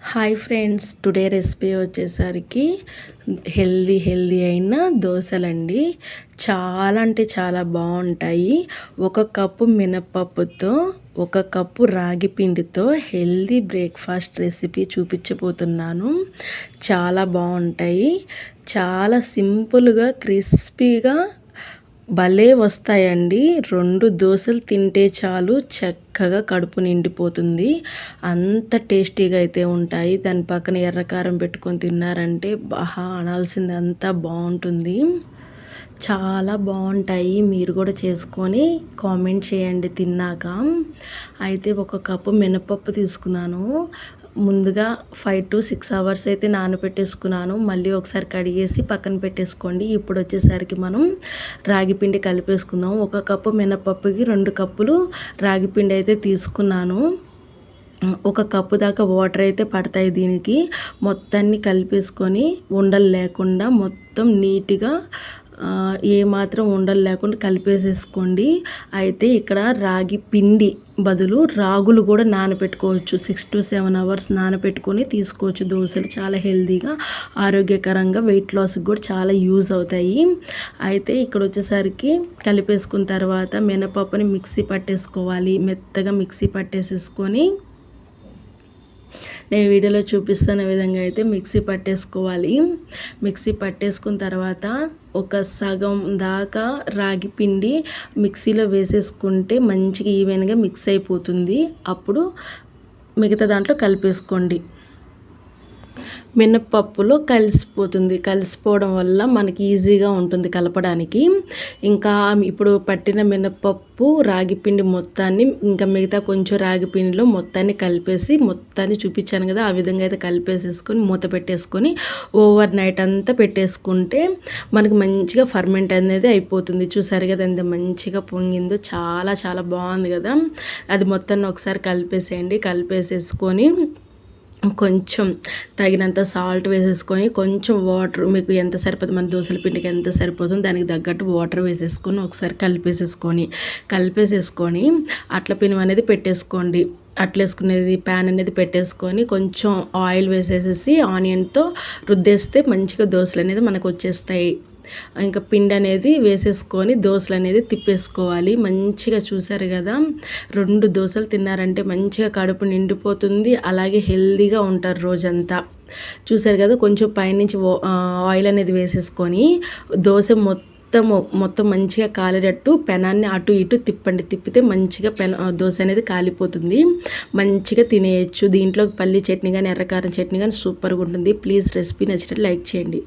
Hi friends today recipe వచ్చేసరికి healthy healthy అయిన దోశలండి. చాలా అంటే చాలా బాగుంటాయి. ఒక కప్పు మినప్పప్పుతో ఒక కప్పు రాగి పిండితో హెల్దీ బ్రేక్ఫాస్ట్ రెసిపీ చూపించబోతున్నాను. చాలా బాగుంటాయి. చాలా సింపుల్గా క్రిస్పీగా భలే వస్తాయండి. రెండు దోశలు తింటే చాలు చక్కగా కడుపు నిండిపోతుంది. అంత టేస్టీగా అయితే ఉంటాయి. దాని పక్కన ఎర్రకారం పెట్టుకొని తిన్నారంటే బాగా అనాల్సింది అంతా బాగుంటుంది. చాలా బాగుంటాయి. మీరు కూడా చేసుకొని కామెంట్ చేయండి తిన్నాక. అయితే ఒక కప్పు మినపప్పు తీసుకున్నాను. ముందుగా ఫైవ్ టు సిక్స్ అవర్స్ అయితే నానబెట్టేసుకున్నాను. మళ్ళీ ఒకసారి కడిగేసి పక్కన పెట్టేసుకోండి. ఇప్పుడు వచ్చేసరికి మనం రాగిపిండి కలిపేసుకుందాం. ఒక కప్పు మినపప్పుకి రెండు కప్పులు రాగిపిండి అయితే తీసుకున్నాను. ఒక కప్పు దాకా వాటర్ అయితే పడతాయి దీనికి. మొత్తాన్ని కలిపేసుకొని ఉండలు లేకుండా మొత్తం నీట్గా ఏమాత్రం ఉండలు లేకుండా కలిపేసేసుకోండి. అయితే ఇక్కడ రాగి పిండి బదులు రాగులు కూడా నానబెట్టుకోవచ్చు. సిక్స్ టు సెవెన్ అవర్స్ నానబెట్టుకొని తీసుకోవచ్చు. దోశలు చాలా హెల్తీగా ఆరోగ్యకరంగా వెయిట్ లాస్కి కూడా చాలా యూజ్ అవుతాయి. అయితే ఇక్కడ వచ్చేసరికి కలిపేసుకున్న తర్వాత మినపప్పుని మిక్సీ పట్టేసుకోవాలి. మెత్తగా మిక్సీ పట్టేసేసుకొని నేను వీడియోలో చూపిస్తున్న విధంగా అయితే మిక్సీ పట్టేసుకోవాలి. మిక్సీ పట్టేసుకున్న తర్వాత ఒక సగం దాకా రాగి పిండి మిక్సీలో వేసేసుకుంటే మంచిగా ఈవెన్గా మిక్స్ అయిపోతుంది. అప్పుడు మిగతా దాంట్లో కలిపేసుకోండి. మినప్పప్పులో కలిసిపోతుంది. కలిసిపోవడం వల్ల మనకి ఈజీగా ఉంటుంది కలపడానికి. ఇంకా ఇప్పుడు పట్టిన మినప్పప్పు రాగిపిండి మొత్తాన్ని ఇంకా మిగతా కొంచెం రాగిపిండిలో మొత్తాన్ని కలిపేసి మొత్తాన్ని చూపించాను కదా ఆ విధంగా అయితే కలిపేసేసుకొని మూత పెట్టేసుకొని ఓవర్ నైట్ అంతా పెట్టేసుకుంటే మనకి మంచిగా ఫర్మెంట్ అనేది అయిపోతుంది. చూసారు కదా ఎంత మంచిగా పొంగిందో చాలా చాలా బాగుంది కదా. అది మొత్తాన్ని ఒకసారి కలిపేసేయండి. కలిపేసేసుకొని కొంచెం తగినంత సాల్ట్ వేసేసుకొని కొంచెం వాటర్ మీకు ఎంత సరిపోతుంది మన దోశల పిండికి ఎంత సరిపోతుందో దానికి తగ్గట్టు వాటర్ వేసేసుకొని ఒకసారి కలిపేసేసుకొని కలిపేసేసుకొని అట్ల పినుము అనేది పెట్టేసుకోండి. అట్లేసుకునేది ప్యాన్ అనేది పెట్టేసుకొని కొంచెం ఆయిల్ వేసేసేసి ఆనియన్తో రుద్దేస్తే మంచిగా దోశలు అనేది మనకు వచ్చేస్తాయి. ఇంకా పిండి అనేది వేసేసుకొని దోశలు అనేది తిప్పేసుకోవాలి. మంచిగా చూసారు కదా రెండు దోశలు తిన్నారంటే మంచిగా కడుపు నిండిపోతుంది అలాగే హెల్దీగా ఉంటారు రోజంతా. చూసారు కదా కొంచెం పైనుంచి ఆయిల్ అనేది వేసేసుకొని దోశ మొత్తం మొత్తము మొత్తం మంచిగా కాలేటట్టు పెనాన్ని అటు ఇటు తిప్పండి. తిప్పితే మంచిగా పెన దోశ అనేది కాలిపోతుంది. మంచిగా తినేయచ్చు. దీంట్లో పల్లి చట్నీ కానీ ఎర్రకారం చట్నీ కానీ సూపర్గా ఉంటుంది. ప్లీజ్ రెసిపీ నచ్చినట్టు లైక్ చేయండి.